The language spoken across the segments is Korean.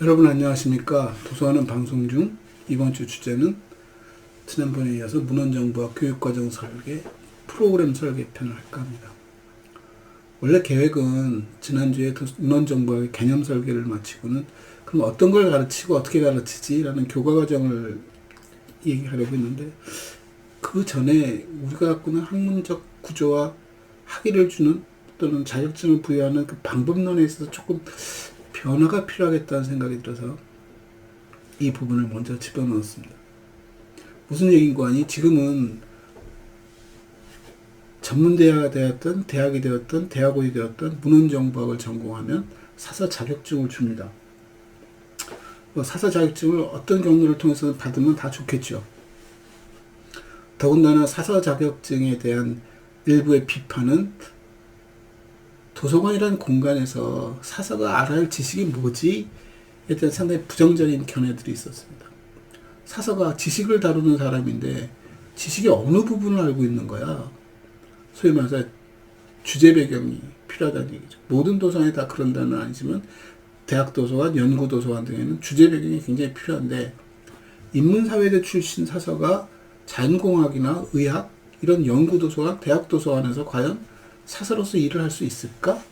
여러분 안녕하십니까 도서하는 방송 중 이번 주 주제는 지난번에 이어서 문헌정보와 교육과정 설계 프로그램 설계 편을 할까 합니다. 원래 계획은 지난주에 도- 문헌정보학의 개념 설계를 마치고는 그럼 어떤 걸 가르치고 어떻게 가르치지? 라는 교과과정을 얘기하려고 했는데 그 전에 우리가 갖고 있는 학문적 구조와 학위를 주는 또는 자격증을 부여하는 그 방법론에 있어서 조금 변화가 필요하겠다는 생각이 들어서 이 부분을 먼저 집어넣었습니다. 무슨 얘기인고 하니 지금은 전문대학이 되었던 대학이 되었던 대학원이 되었던 문헌정보학을 전공하면 사서 자격증을 줍니다. 뭐 사서 자격증을 어떤 경로를 통해서 받으면 다 좋겠죠. 더군다나 사서 자격증에 대한 일부의 비판은 도서관이라는 공간에서 사서가 알아야 할 지식이 뭐지? 에 대한 상당히 부정적인 견해들이 있었습니다. 사서가 지식을 다루는 사람인데 지식의 어느 부분을 알고 있는 거야? 소위 말해서 주제 배경이 필요하다는 얘기죠. 모든 도서관이 다 그런다는 아니지만 대학 도서관, 연구 도서관 등에는 주제 배경이 굉장히 필요한데 인문사회대 출신 사서가 자연공학이나 의학 이런 연구 도서관, 대학 도서관에서 과연 사서로서 일을 할 수 있을까?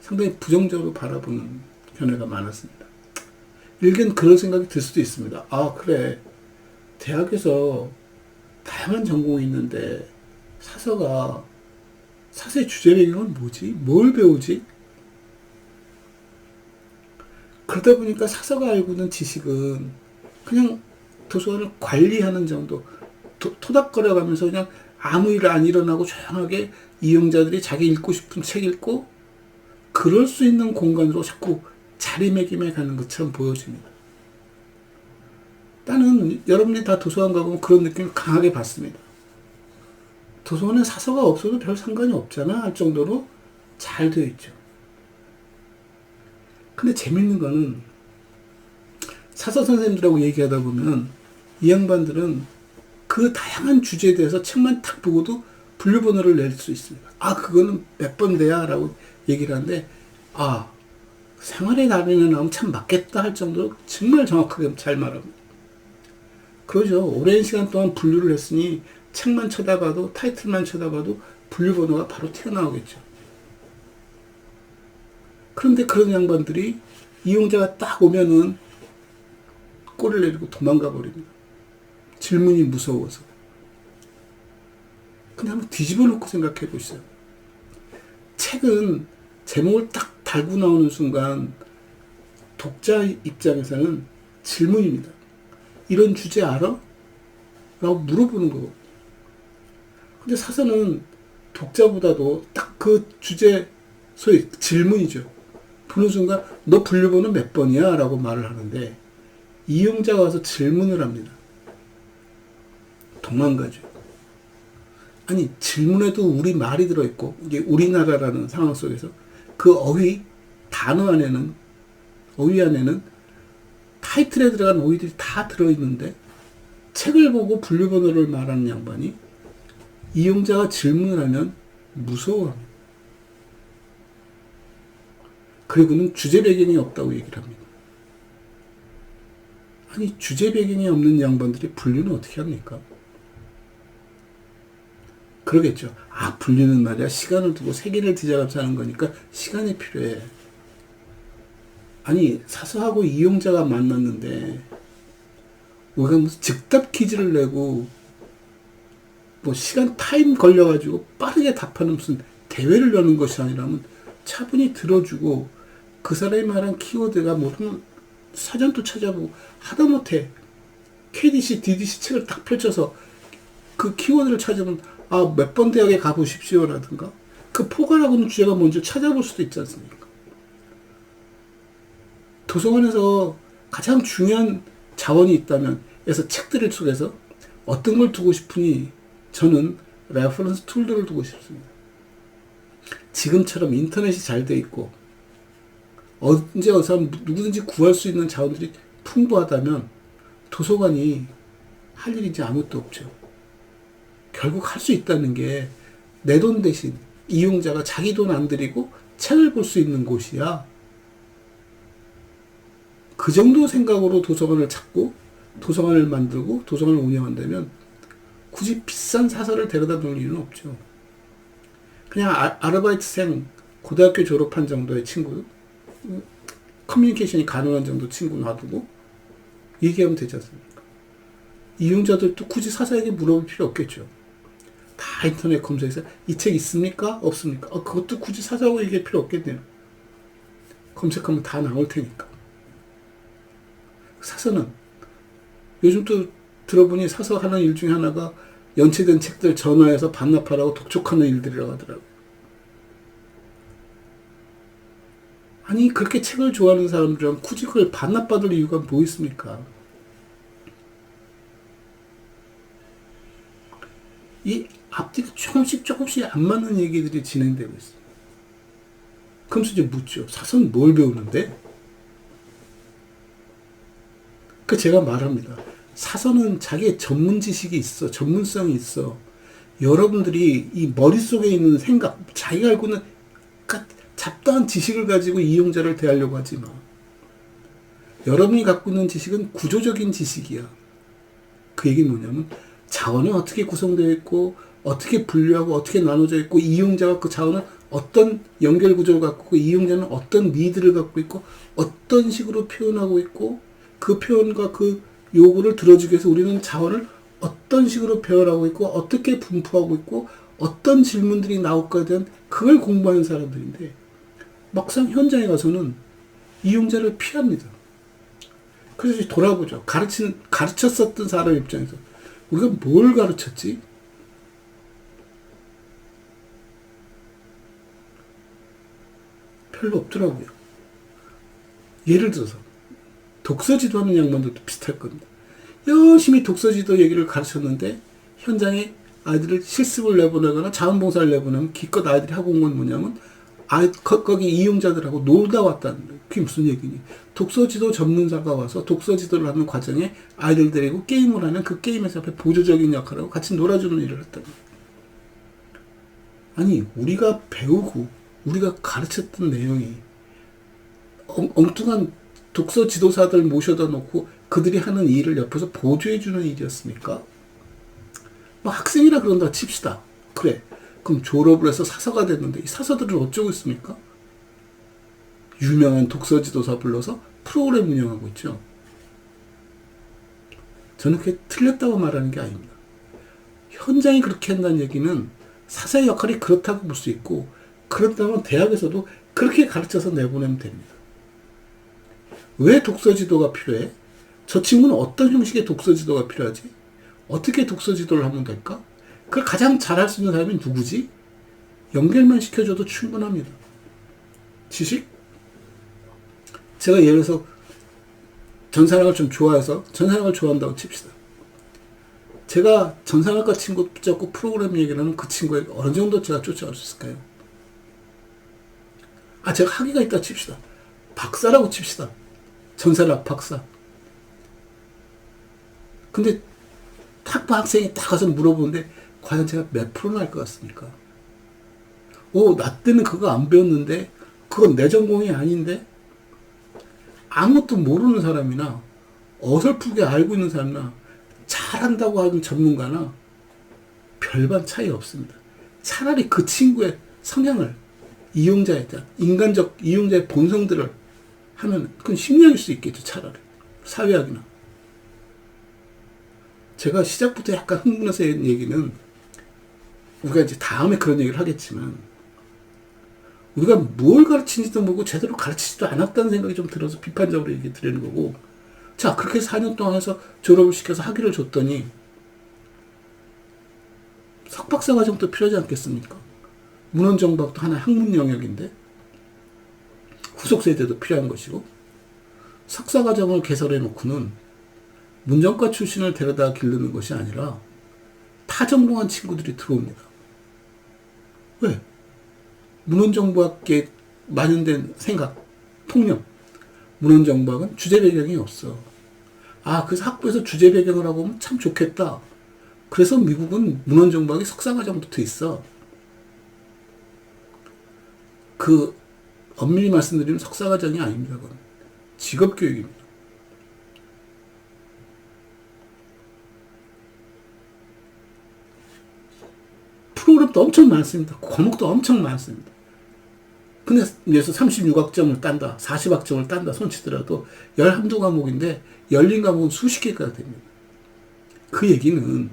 상당히 부정적으로 바라보는 견해가 많았습니다. 일견 그런 생각이 들 수도 있습니다. 아, 그래. 대학에서 다양한 전공이 있는데 사서가 사서의 주제 배경은 뭐지? 뭘 배우지? 그러다 보니까 사서가 알고 있는 지식은 그냥 도서관을 관리하는 정도, 도, 토닥거려가면서 그냥 아무 일 안 일어나고 조용하게 이용자들이 자기 읽고 싶은 책 읽고 그럴 수 있는 공간으로 자꾸 자리매김해 가는 것처럼 보여집니다. 나는 여러분이 다 도서관 가보면 그런 느낌을 강하게 받습니다. 도서관에 사서가 없어도 별 상관이 없잖아 할 정도로 잘 되어 있죠. 근데 재밌는 거는 사서 선생님들하고 얘기하다 보면 이 양반들은 그 다양한 주제에 대해서 책만 탁 보고도 분류번호를 낼 수 있습니다. 아, 그거는 몇 번 돼야? 라고 얘기를 하는데, 아, 생활의 달인에 나오면 참 맞겠다 할 정도로 정말 정확하게 잘 말합니다. 그러죠. 오랜 시간 동안 분류를 했으니 책만 쳐다봐도, 타이틀만 쳐다봐도 분류번호가 바로 튀어나오겠죠. 그런데 그런 양반들이 이용자가 딱 오면은 꼬리를 내리고 도망가 버립니다. 질문이 무서워서. 근데 한번 뒤집어 놓고 생각해 보시죠. 책은 제목을 딱 달고 나오는 순간 독자 입장에서는 질문입니다. 이런 주제 알아? 라고 물어보는 거고. 근데 사서는 독자보다도 딱 그 주제, 소위 질문이죠. 보는 순간 너 분류번호 몇 번이야? 라고 말을 하는데 이용자가 와서 질문을 합니다. 도망가죠. 아니 질문에도 우리 말이 들어있고 이게 우리나라라는 상황 속에서 그 어휘 단어 안에는 어휘 안에는 타이틀에 들어간 어휘들이 다 들어있는데 책을 보고 분류번호를 말하는 양반이 이용자가 질문을 하면 무서워합니다. 그리고는 주제 배경이 없다고 얘기를 합니다. 아니 주제 배경이 없는 양반들이 분류는 어떻게 합니까? 그러겠죠. 아, 분류는 말이야. 시간을 두고 세계를 뒤져가면서 하는 거니까 시간이 필요해. 아니, 사서하고 이용자가 만났는데, 우리가 무슨 즉답 퀴즈를 내고, 뭐 시간 타임 걸려가지고 빠르게 답하는 무슨 대회를 여는 것이 아니라면 차분히 들어주고, 그 사람이 말한 키워드가 뭐든 사전도 찾아보고, 하다못해 KDC, DDC 책을 딱 펼쳐서 그 키워드를 찾으면 아, 몇 번 대학에 가보십시오라든가 그 포괄하고는 주제가 뭔지 찾아볼 수도 있지 않습니까? 도서관에서 가장 중요한 자원이 있다면 그래서 책들 속에서 어떤 걸 두고 싶으니 저는 레퍼런스 툴들을 두고 싶습니다. 지금처럼 인터넷이 잘 돼 있고 언제 어서 누구든지 구할 수 있는 자원들이 풍부하다면 도서관이 할 일이 이제 아무것도 없죠. 결국 할 수 있다는 게 내 돈 대신 이용자가 자기 돈 안 들이고 책을 볼 수 있는 곳이야. 그 정도 생각으로 도서관을 찾고 도서관을 만들고 도서관을 운영한다면 굳이 비싼 사설을 데려다 놓을 이유는 없죠. 그냥 아, 아르바이트생 고등학교 졸업한 정도의 친구 음, 커뮤니케이션이 가능한 정도 친구 놔두고 얘기하면 되지 않습니까? 이용자들도 굳이 사사에게 물어볼 필요 없겠죠. 다 인터넷 검색해서 이 책 있습니까? 없습니까? 어, 그것도 굳이 사자고 얘기할 필요 없겠네요. 검색하면 다 나올 테니까. 사서는 요즘 또 들어보니 사서 하는 일 중에 하나가 연체된 책들 전화해서 반납하라고 독촉하는 일들이라고 하더라고요. 아니 그렇게 책을 좋아하는 사람들은 굳이 그걸 반납받을 이유가 뭐 있습니까? 이 앞뒤가 조금씩 조금씩 안 맞는 얘기들이 진행되고 있어요. 그러면서 이제 묻죠. 사선 뭘 배우는데? 그 제가 말합니다. 사선은 자기의 전문 지식이 있어. 전문성이 있어. 여러분들이 이 머릿속에 있는 생각, 자기가 알고 있는 잡다한 지식을 가지고 이용자를 대하려고 하지 마. 여러분이 갖고 있는 지식은 구조적인 지식이야. 그 얘기는 뭐냐면 자원은 어떻게 구성되어 있고 어떻게 분류하고 어떻게 나눠져 있고 이용자가 그 자원을 어떤 연결 구조를 갖고 있고 이용자는 어떤 니드를 갖고 있고 어떤 식으로 표현하고 있고 그 표현과 그 요구를 들어주기 위해서 우리는 자원을 어떤 식으로 배열하고 있고 어떻게 분포하고 있고 어떤 질문들이 나올까에 대한 그걸 공부하는 사람들인데 막상 현장에 가서는 이용자를 피합니다. 그래서 돌아보죠. 가르친, 가르쳤었던 사람 입장에서 우리가 뭘 가르쳤지? 별로 없더라고요. 예를 들어서 독서지도 하는 양반들도 비슷할 겁니다. 열심히 독서지도 얘기를 가르쳤는데 현장에 아이들을 실습을 내보내거나 자원봉사를 내보내면 기껏 아이들이 하고 온 건 뭐냐면 아, 거기 이용자들하고 놀다 왔다는 거예요. 그게 무슨 얘기니? 독서지도 전문가가 와서 독서지도를 하는 과정에 아이들 데리고 게임을 하는 그 게임에서 앞에 보조적인 역할을 하고 같이 놀아주는 일을 했다는 거예요. 아니, 우리가 배우고 우리가 가르쳤던 내용이 엉, 엉뚱한 독서 지도사들 모셔다 놓고 그들이 하는 일을 옆에서 보조해주는 일이었습니까? 뭐 학생이라 그런다 칩시다. 그래. 그럼 졸업을 해서 사서가 됐는데 이 사서들은 어쩌고 있습니까? 유명한 독서 지도사 불러서 프로그램 운영하고 있죠. 저는 그게 틀렸다고 말하는 게 아닙니다. 현장이 그렇게 한다는 얘기는 사사의 역할이 그렇다고 볼 수 있고 그렇다면 대학에서도 그렇게 가르쳐서 내보내면 됩니다. 왜 독서 지도가 필요해? 저 친구는 어떤 형식의 독서 지도가 필요하지? 어떻게 독서 지도를 하면 될까? 그걸 가장 잘할 수 있는 사람이 누구지? 연결만 시켜줘도 충분합니다. 지식? 제가 예를 들어서 전산학을 좀 좋아해서 전산학을 좋아한다고 칩시다. 제가 전산학과 친구 붙잡고 프로그램 얘기를 하면 그 친구에게 어느 정도 제가 쫓아갈 수 있을까요? 아, 제가 학위가 있다 칩시다. 박사라고 칩시다. 전산학 박사. 근데 학부 학생이 딱 가서 물어보는데 과연 제가 몇 프로나 할 것 같습니까? 오, 나 때는 그거 안 배웠는데, 그건 내 전공이 아닌데, 아무것도 모르는 사람이나, 어설프게 알고 있는 사람이나, 잘한다고 하는 전문가나, 별반 차이 없습니다. 차라리 그 친구의 성향을, 이용자에 대한, 인간적 이용자의 본성들을 하면, 그건 심리학일 수 있겠죠, 차라리. 사회학이나. 제가 시작부터 약간 흥분해서 한 얘기는 우리가 이제 다음에 그런 얘기를 하겠지만 우리가 뭘 가르치는지도 모르고 제대로 가르치지도 않았다는 생각이 좀 들어서 비판적으로 얘기 드리는 거고 자 그렇게 4년 동안 해서 졸업을 시켜서 학위를 줬더니 석박사 과정도 필요하지 않겠습니까? 문헌정박도 하나의 학문 영역인데 후속 세대도 필요한 것이고 석사 과정을 개설해 놓고는 문정과 출신을 데려다 기르는 것이 아니라 타전공한 친구들이 들어옵니다. 왜? 문헌정보학계 만연된 생각, 통념. 문헌정보학은 주제 배경이 없어. 아, 그래서 학부에서 주제 배경을 하고 오면 참 좋겠다. 그래서 미국은 문헌정보학이 석사과정부터 있어. 그 엄밀히 말씀드리면 석사과정이 아닙니다. 그건 직업교육입니다. 프로그램도 엄청 많습니다. 과목도 엄청 많습니다. 근데 그래서 36학점을 딴다, 40학점을 딴다 손치더라도 11두 과목인데 열린 과목은 수십 개가 됩니다. 그 얘기는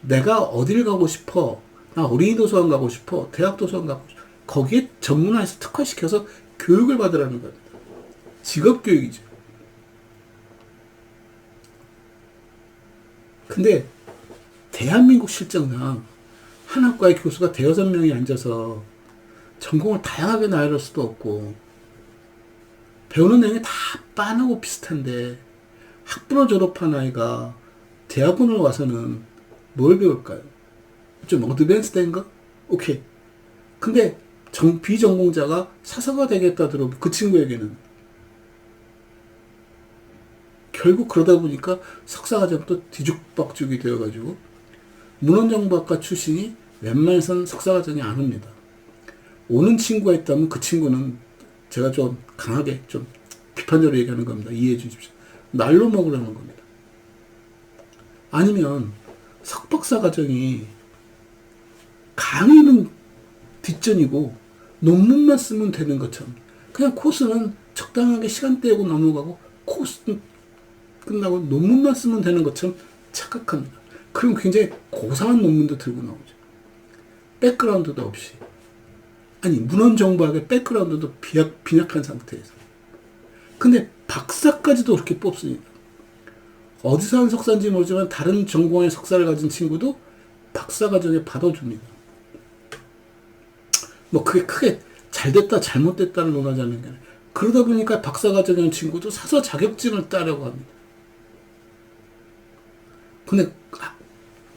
내가 어디를 가고 싶어, 나 어린이 도서관 가고 싶어, 대학 도서관 가고 싶어, 거기에 전문화해서 특화시켜서 교육을 받으라는 겁니다. 직업 교육이죠. 근데 대한민국 실정상 한 학과의 교수가 대여섯 명이 앉아서 전공을 다양하게 나열할 수도 없고 배우는 내용이 다 빤하고 비슷한데 학부를 졸업한 아이가 대학원을 와서는 뭘 배울까요? 좀 어드밴스드인가? 오케이. 근데 정, 비전공자가 사서가 되겠다 들어오면 그 친구에게는 결국 그러다 보니까 석사과정도 뒤죽박죽이 되어가지고 문헌정보학과 출신이 웬만해선 석사과정이 안 옵니다. 오는 친구가 있다면 그 친구는 제가 좀 강하게 좀 비판적으로 얘기하는 겁니다. 이해해 주십시오. 날로 먹으려는 겁니다. 아니면 석박사 과정이 강의는 뒷전이고 논문만 쓰면 되는 것처럼 그냥 코스는 적당하게 시간 떼고 넘어가고 코스는 끝나고 논문만 쓰면 되는 것처럼 착각합니다. 그럼 굉장히 고상한 논문도 들고 나오죠. 백그라운드도 없이. 아니, 문헌정보학의 백그라운드도 비약, 빈약한 상태에서. 근데 박사까지도 그렇게 뽑습니다. 어디서 한 석사인지 모르지만 다른 전공의 석사를 가진 친구도 박사 과정에 받아줍니다. 뭐 그게 크게 잘 됐다 잘못됐다를 논하자는 게 아니라 그러다 보니까 박사 과정의 친구도 사서 자격증을 따려고 합니다. 근데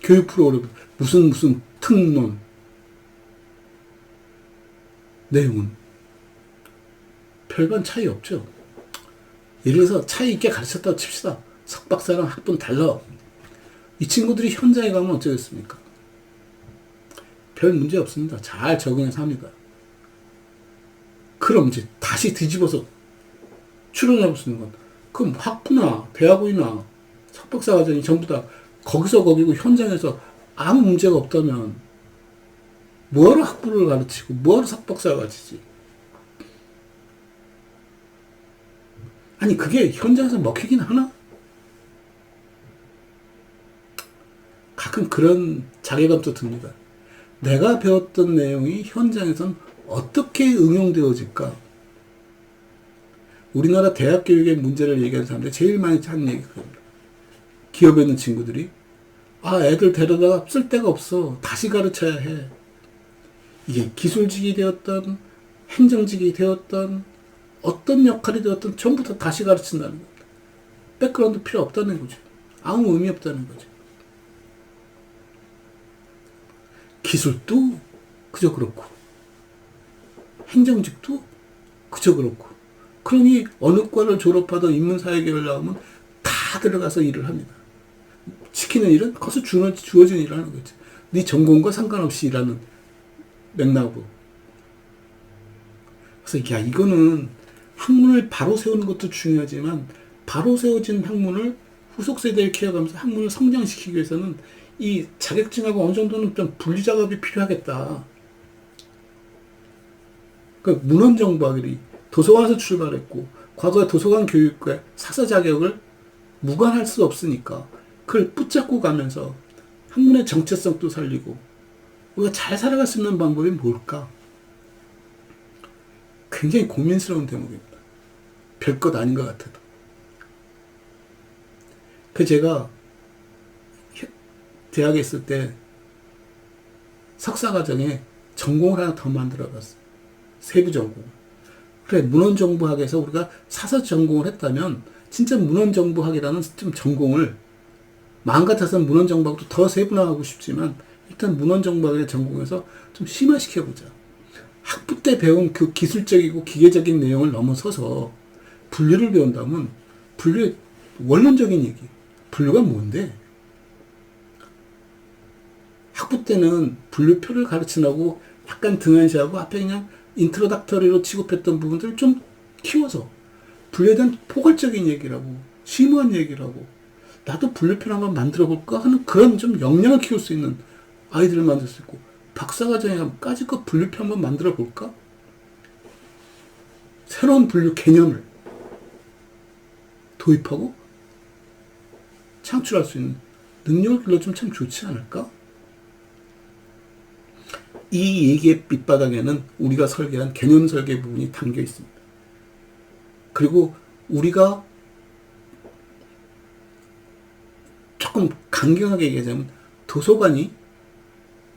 교육 프로그램 무슨 무슨 특론 내용은 별반 차이 없죠. 예를 들어서 차이 있게 가르쳤다고 칩시다. 석박사랑 학분 달라. 이 친구들이 현장에 가면 어쩌겠습니까? 별 문제 없습니다. 잘 적응해서 합니다. 그럼 이제 다시 뒤집어서 추론해 볼 수 있는 건, 그럼 학부나 대학원이나 석박사 과정이 전부 다 거기서 거기고 현장에서 아무 문제가 없다면 뭐하러 학부를 가르치고 뭐하러 석박사를 가르치지? 아니 그게 현장에서 먹히긴 하나? 가끔 그런 자괴감도 듭니다. 내가 배웠던 내용이 현장에선 어떻게 응용되어질까? 우리나라 대학 교육의 문제를 얘기하는 사람들이 제일 많이 하는 얘기가 그겁니다. 기업에 있는 친구들이 아 애들 데려다가 쓸 데가 없어. 다시 가르쳐야 해. 이게 기술직이 되었던 행정직이 되었던 어떤 역할이 되었던 전부 다 다시 가르친다는 겁니다. 백그라운드 필요 없다는 거죠. 아무 의미 없다는 거죠 기술도 그저 그렇고 행정직도 그저 그렇고 그러니 어느 과를 졸업하던 인문사회계를 나오면 다 들어가서 일을 합니다 시키는 일은 거기서 주어, 주어진 일을 하는 거지. 네 전공과 상관없이 일하는 맥락으로. 그래서 야 이거는 학문을 바로 세우는 것도 중요하지만 바로 세워진 학문을 후속 세대를 키워가면서 학문을 성장시키기 위해서는 이 자격증하고 어느 정도는 좀 분리 작업이 필요하겠다. 그 문헌 정보학이 도서관에서 출발했고 과거에 도서관 교육과 사서 자격을 무관할 수 없으니까 그걸 붙잡고 가면서 학문의 정체성도 살리고 우리가 잘 살아갈 수 있는 방법이 뭘까? 굉장히 고민스러운 대목입니다. 별것 아닌 것 같아도. 그 제가 대학에 있을 때 석사 과정에 전공을 하나 더 만들어 봤어요. 세부 전공. 그래, 문헌정보학에서 우리가 사서 전공을 했다면 진짜 문헌정보학이라는 좀 전공을 마음 같아서는 문헌정보학도 더 세분화하고 싶지만 일단 문헌정보학을 전공해서 좀 심화시켜보자. 학부 때 배운 그 기술적이고 기계적인 내용을 넘어서서 분류를 배운다면 분류의 원론적인 얘기. 분류가 뭔데? 학부 때는 분류표를 가르치라고 약간 등한시하고 앞에 그냥 인트로닥터리로 취급했던 부분들을 좀 키워서 분류에 대한 포괄적인 얘기라고 심오한 얘기라고 나도 분류표를 한번 만들어 볼까 하는 그런 좀 역량을 키울 수 있는 아이들을 만들 수 있고 박사과정에까지 그 분류표 한번 만들어 볼까? 새로운 분류 개념을 도입하고 창출할 수 있는 능력을 길러주면 참 좋지 않을까? 이 얘기의 밑바닥에는 우리가 설계한 개념 설계 부분이 담겨 있습니다. 그리고 우리가 조금 강경하게 얘기하자면 도서관이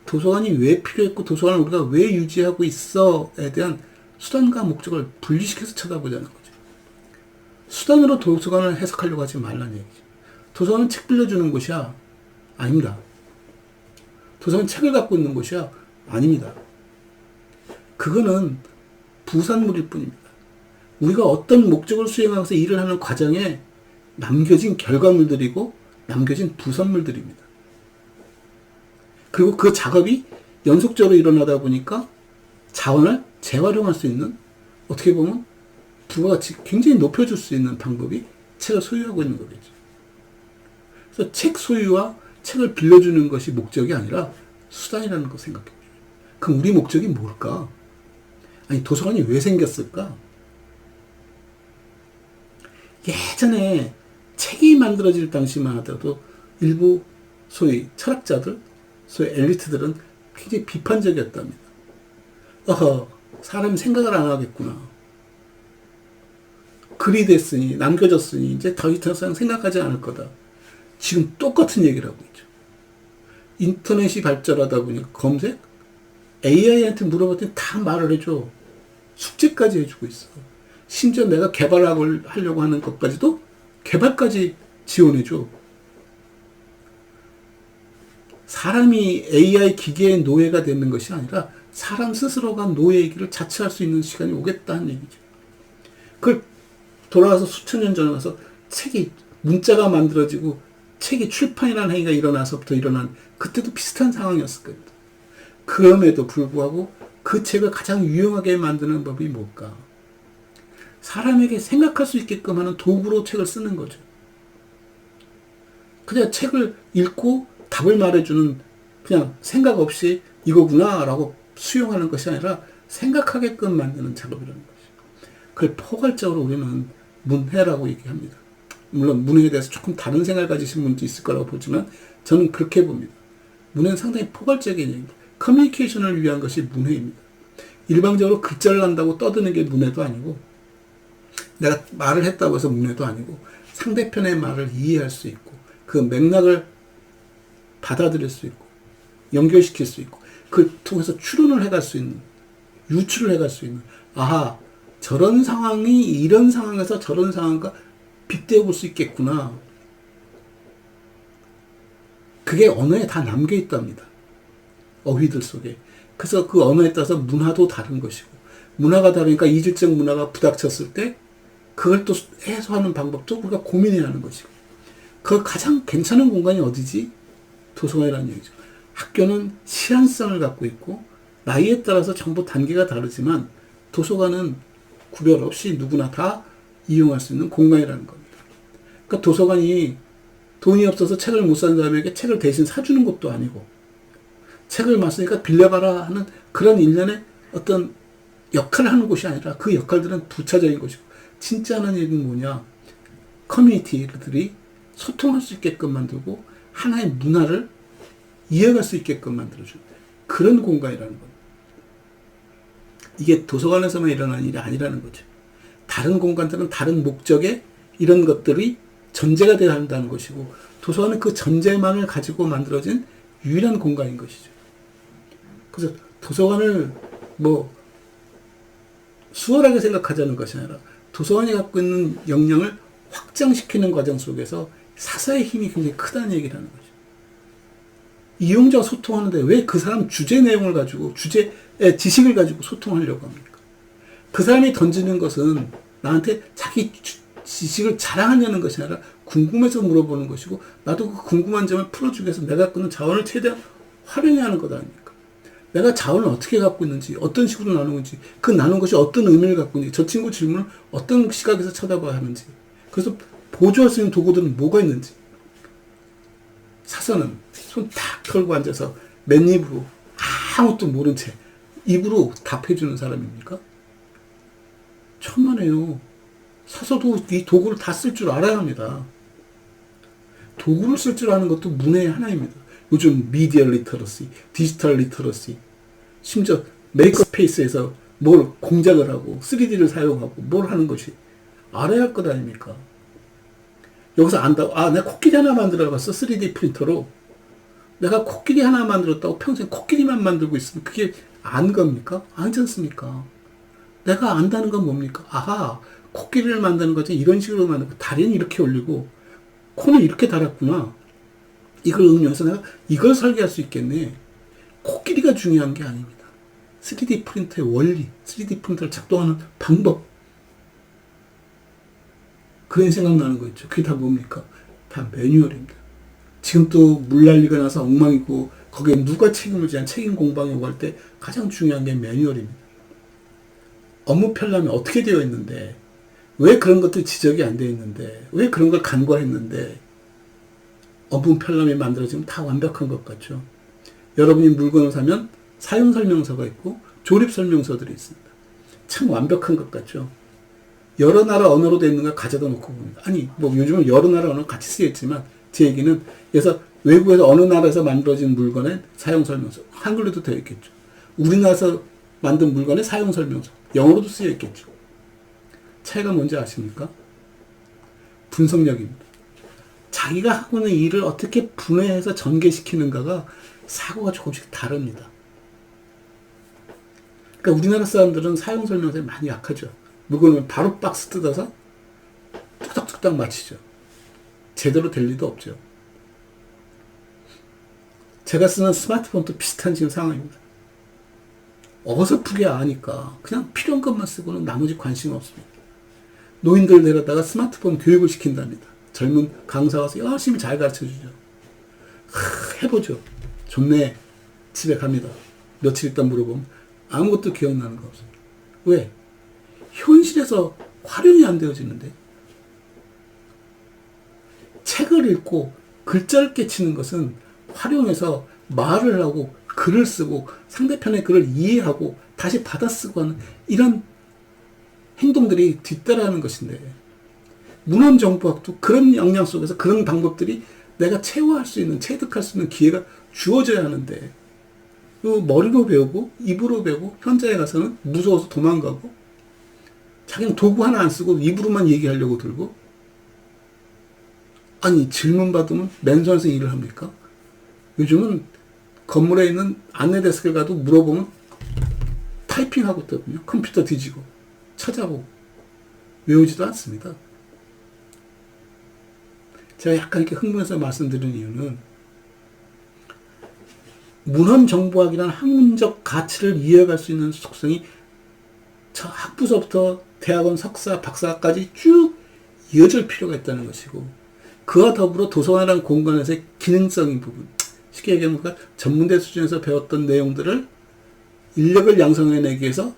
도서관이 왜 필요했고 도서관을 우리가 왜 유지하고 있어에 대한 수단과 목적을 분리시켜서 쳐다보자는 거죠. 수단으로 도서관을 해석하려고 하지 말라는 얘기죠. 도서관은 책 빌려주는 곳이야. 아닙니다. 도서관 책을 갖고 있는 곳이야. 아닙니다. 그거는 부산물일 뿐입니다. 우리가 어떤 목적을 수행하면서 일을 하는 과정에 남겨진 결과물들이고 남겨진 부산물들입니다. 그리고 그 작업이 연속적으로 일어나다 보니까 자원을 재활용할 수 있는 어떻게 보면 부가가치 굉장히 높여줄 수 있는 방법이 책을 소유하고 있는 거겠죠. 그래서 책 소유와 책을 빌려주는 것이 목적이 아니라 수단이라는 거 생각해. 그럼 우리 목적이 뭘까? 아니 도서관이 왜 생겼을까? 예전에 책이 만들어질 당시만 하더라도 일부 소위 철학자들, 소위 엘리트들은 굉장히 비판적이었답니다. 어허, 사람 생각을 안 하겠구나. 글이 됐으니, 남겨졌으니, 이제 더 이상 생각하지 않을 거다. 지금 똑같은 얘기를 하고 있죠. 인터넷이 발전하다 보니까 검색? AI한테 물어봤더니 다 말을 해줘. 숙제까지 해주고 있어. 심지어 내가 개발을 하려고 하는 것까지도 개발까지 지원해줘. 사람이 AI 기계의 노예가 되는 것이 아니라 사람 스스로가 노예이기를 자처할 수 있는 시간이 오겠다는 얘기죠. 그걸 돌아가서 수천 년 전에 와서 책이 문자가 만들어지고 책이 출판이라는 행위가 일어나서부터 일어난 그때도 비슷한 상황이었을 겁니다. 그럼에도 불구하고 그 책을 가장 유용하게 만드는 법이 뭘까? 사람에게 생각할 수 있게끔 하는 도구로 책을 쓰는 거죠. 그냥 책을 읽고 답을 말해주는 그냥 생각 없이 이거구나 라고 수용하는 것이 아니라 생각하게끔 만드는 작업이라는 거죠. 그걸 포괄적으로 우리는 문해라고 얘기합니다. 물론 문해에 대해서 조금 다른 생각을 가지신 분도 있을 거라고 보지만 저는 그렇게 봅니다. 문해는 상당히 포괄적인 얘기입니다. 커뮤니케이션을 위한 것이 문해입니다. 일방적으로 글자를 난다고 떠드는 게 문해도 아니고 내가 말을 했다고 해서 문해도 아니고 상대편의 말을 이해할 수 있고 그 맥락을 받아들일 수 있고 연결시킬 수 있고 그 통해서 추론을 해갈 수 있는 유추를 해갈 수 있는 아하 저런 상황이 이런 상황에서 저런 상황과 빗대어 볼 수 있겠구나 그게 언어에 다 남겨 있답니다 어휘들 속에 그래서 그 언어에 따라서 문화도 다른 것이고 문화가 다르니까 이질적 문화가 부닥쳤을 때 그걸 또 해소하는 방법도 우리가 고민해야 하는 것이고 그 가장 괜찮은 공간이 어디지? 도서관이라는 얘기죠. 학교는 시한성을 갖고 있고 나이에 따라서 정보 단계가 다르지만 도서관은 구별 없이 누구나 다 이용할 수 있는 공간이라는 겁니다. 그러니까 도서관이 돈이 없어서 책을 못 사는 사람에게 책을 대신 사주는 것도 아니고 책을 맞으니까 빌려가라 하는 그런 일련의 어떤 역할을 하는 곳이 아니라 그 역할들은 부차적인 것이고 진짜 하는 얘기는 뭐냐 커뮤니티들이 소통할 수 있게끔 만들고 하나의 문화를 이해할 수 있게끔 만들어주는 그런 공간이라는 겁니다. 이게 도서관에서만 일어나는 일이 아니라는 거죠. 다른 공간들은 다른 목적에 이런 것들이 전제가 되어야 한다는 것이고 도서관은 그 전제만을 가지고 만들어진 유일한 공간인 것이죠. 그래서 도서관을 뭐 수월하게 생각하자는 것이 아니라 도서관이 갖고 있는 역량을 확장시키는 과정 속에서 사사의 힘이 굉장히 크다는 얘기를 하는 거죠. 이용자와 소통하는데 왜 그 사람 주제 내용을 가지고 주제의 지식을 가지고 소통하려고 합니까? 그 사람이 던지는 것은 나한테 자기 지식을 자랑하려는 것이 아니라 궁금해서 물어보는 것이고 나도 그 궁금한 점을 풀어주기 위해서 내가 갖고 있는 자원을 최대한 활용해야 하는 것 아닙니까? 내가 자원을 어떻게 갖고 있는지 어떤 식으로 나누는지 그 나눈 것이 어떤 의미를 갖고 있는지 저 친구 질문을 어떤 시각에서 쳐다봐야 하는지 그래서 보조할 수 있는 도구들은 뭐가 있는지 사서는 손 탁 털고 앉아서 맨입으로 아무것도 모른 채 입으로 답해주는 사람입니까? 천만에요. 사서도 이 도구를 다 쓸 줄 알아야 합니다. 도구를 쓸 줄 아는 것도 문의 하나입니다. 요즘 미디어 리터러시, 디지털 리터러시, 심지어 메이크스페이스에서 뭘 공작을 하고 3D를 사용하고 뭘 하는 것이 알아야 할 것 아닙니까? 여기서 안다고 아 내가 코끼리 하나 만들어 봤어 3D 프린터로 내가 코끼리 하나 만들었다고 평생 코끼리만 만들고 있으면 그게 안 겁니까? 아니지 않습니까? 내가 안다는 건 뭡니까? 아하 코끼리를 만드는 거지 이런 식으로 만들고 다리는 이렇게 올리고 코는 이렇게 달았구나 이걸 응용해서 내가 이걸 설계할 수 있겠네 코끼리가 중요한 게 아닙니다 3D 프린터의 원리 3D 프린터를 작동하는 방법 그런 생각나는 거 있죠. 그게 다 뭡니까? 다 매뉴얼입니다. 지금 또 물난리가 나서 엉망이고 거기에 누가 책임을 지한 책임 공방이 오고 할 때 가장 중요한 게 매뉴얼입니다. 업무 편람이 어떻게 되어 있는데 왜 그런 것들이 지적이 안 되어 있는데 왜 그런 걸 간과했는데 업무 편람이 만들어지면 다 완벽한 것 같죠. 여러분이 물건을 사면 사용 설명서가 있고 조립 설명서들이 있습니다. 참 완벽한 것 같죠. 여러 나라 언어로 되어 있는 걸 가져다 놓고 봅니다. 아니, 뭐 요즘은 여러 나라 언어 같이 쓰겠지만 제 얘기는 그래서 외국에서 어느 나라에서 만들어진 물건의 사용 설명서 한글로도 되어 있겠죠. 우리나라에서 만든 물건의 사용 설명서 영어로도 쓰여 있겠죠. 차이가 뭔지 아십니까? 분석력입니다. 자기가 하고 있는 일을 어떻게 분해해서 전개시키는가가 사고가 조금씩 다릅니다. 그러니까 우리나라 사람들은 사용 설명서에 많이 약하죠. 물건을 바로 박스 뜯어서 뚝딱뚝딱 맞히죠. 제대로 될 리도 없죠. 제가 쓰는 스마트폰도 비슷한 지금 상황입니다. 어설프게 아니까 그냥 필요한 것만 쓰고는 나머지 관심 없습니다. 노인들 데려다가 스마트폰 교육을 시킨답니다. 젊은 강사 와서 열심히 잘 가르쳐 주죠. 해보죠. 좋네. 집에 갑니다. 며칠 있다 물어보면 아무것도 기억나는 거 없습니다. 왜? 현실에서 활용이 안 되어지는데 책을 읽고 글자를 깨치는 것은 활용해서 말을 하고 글을 쓰고 상대편의 글을 이해하고 다시 받아쓰고 하는 이런 행동들이 뒤따라하는 것인데 문헌정보학도 그런 역량 속에서 그런 방법들이 내가 체화할 수 있는 체득할 수 있는 기회가 주어져야 하는데 머리로 배우고 입으로 배우고 현장에 가서는 무서워서 도망가고 자기는 도구 하나 안 쓰고 입으로만 얘기하려고 들고 아니 질문 받으면 맨손에서 일을 합니까? 요즘은 건물에 있는 안내 데스크를 가도 물어보면 타이핑하고 있거든요. 컴퓨터 뒤지고 찾아보고 외우지도 않습니다. 제가 약간 이렇게 흥분해서 말씀드리는 이유는 문헌 정보학이라는 학문적 가치를 이해할 수 있는 속성이 학부서부터 대학원 석사, 박사까지 쭉 이어질 필요가 있다는 것이고 그와 더불어 도서관이라는 공간에서의 기능적인 부분 쉽게 얘기하면 전문대 수준에서 배웠던 내용들을 인력을 양성해내기 위해서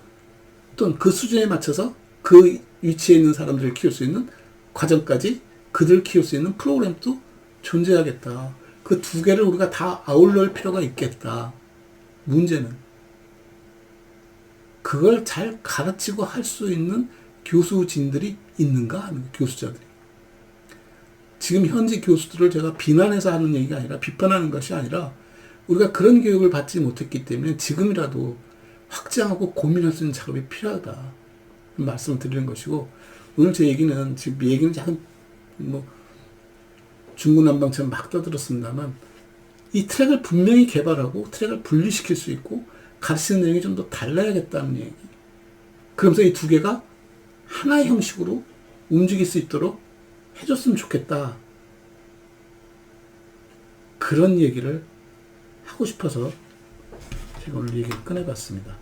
또는 그 수준에 맞춰서 그 위치에 있는 사람들을 키울 수 있는 과정까지 그들을 키울 수 있는 프로그램도 존재하겠다. 그 두 개를 우리가 다 아울러올 필요가 있겠다. 문제는 그걸 잘 가르치고 할 수 있는 교수진들이 있는가 하는 교수자들이. 지금 현재 교수들을 제가 비난해서 하는 얘기가 아니라 비판하는 것이 아니라 우리가 그런 교육을 받지 못했기 때문에 지금이라도 확장하고 고민할 수 있는 작업이 필요하다. 말씀을 드리는 것이고 오늘 제 얘기는 지금 얘기는 약간 뭐 중구난방처럼 막 떠들었습니다만 이 트랙을 분명히 개발하고 트랙을 분리시킬 수 있고 가르치는 내용이 좀 더 달라야겠다는 얘기. 그러면서 이 두 개가 하나의 형식으로 움직일 수 있도록 해줬으면 좋겠다. 그런 얘기를 하고 싶어서 제가 오늘 얘기를 꺼내봤습니다.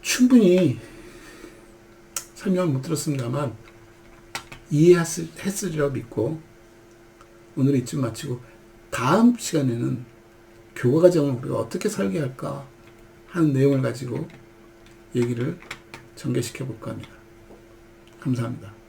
충분히 설명을 못 들었습니다만 이해했으리라 믿고 오늘 이쯤 마치고 다음 시간에는 교과 과정을 우리가 어떻게 설계할까 하는 내용을 가지고 얘기를 전개시켜 볼까 합니다. 감사합니다.